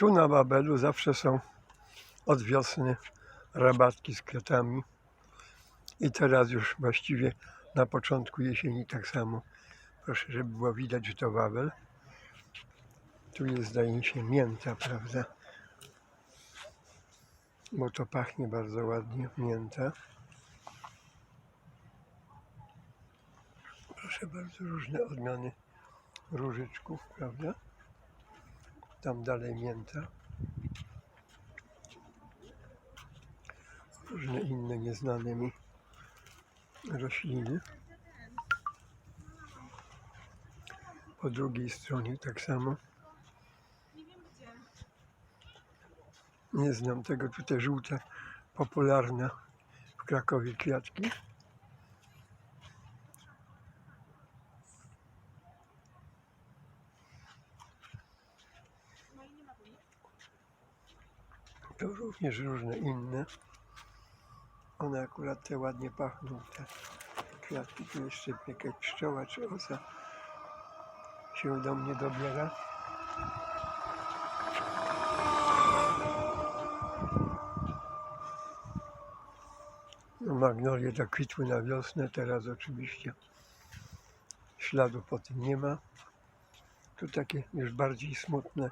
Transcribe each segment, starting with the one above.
Tu na Babelu zawsze są od wiosny rabatki z kwiatami. I teraz już właściwie na początku jesieni tak samo. Proszę, żeby było widać, że to Babel. Tu jest, zdaje się, mięta, prawda? Bo to pachnie bardzo ładnie, mięta. Proszę bardzo, różne odmiany różyczków, prawda? Tam dalej mięta. Różne inne nieznane mi rośliny. Po drugiej stronie tak samo. Nie znam tego, tutaj żółte, popularne w Krakowie kwiatki. To również różne inne. One akurat te ładnie pachną, te kwiatki. Tu jeszcze jakaś pszczoła czy osa się do mnie dobiera. No, magnolie zakwitły na wiosnę, teraz oczywiście śladu po tym nie ma. Tu takie już bardziej smutne,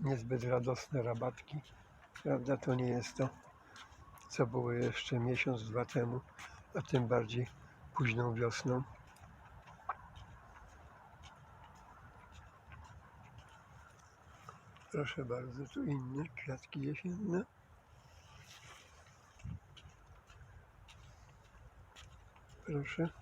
niezbyt radosne rabatki. Prawda, to nie jest to, co było jeszcze miesiąc, dwa temu, a tym bardziej późną wiosną. Proszę bardzo, tu inne kwiatki jesienne. Proszę.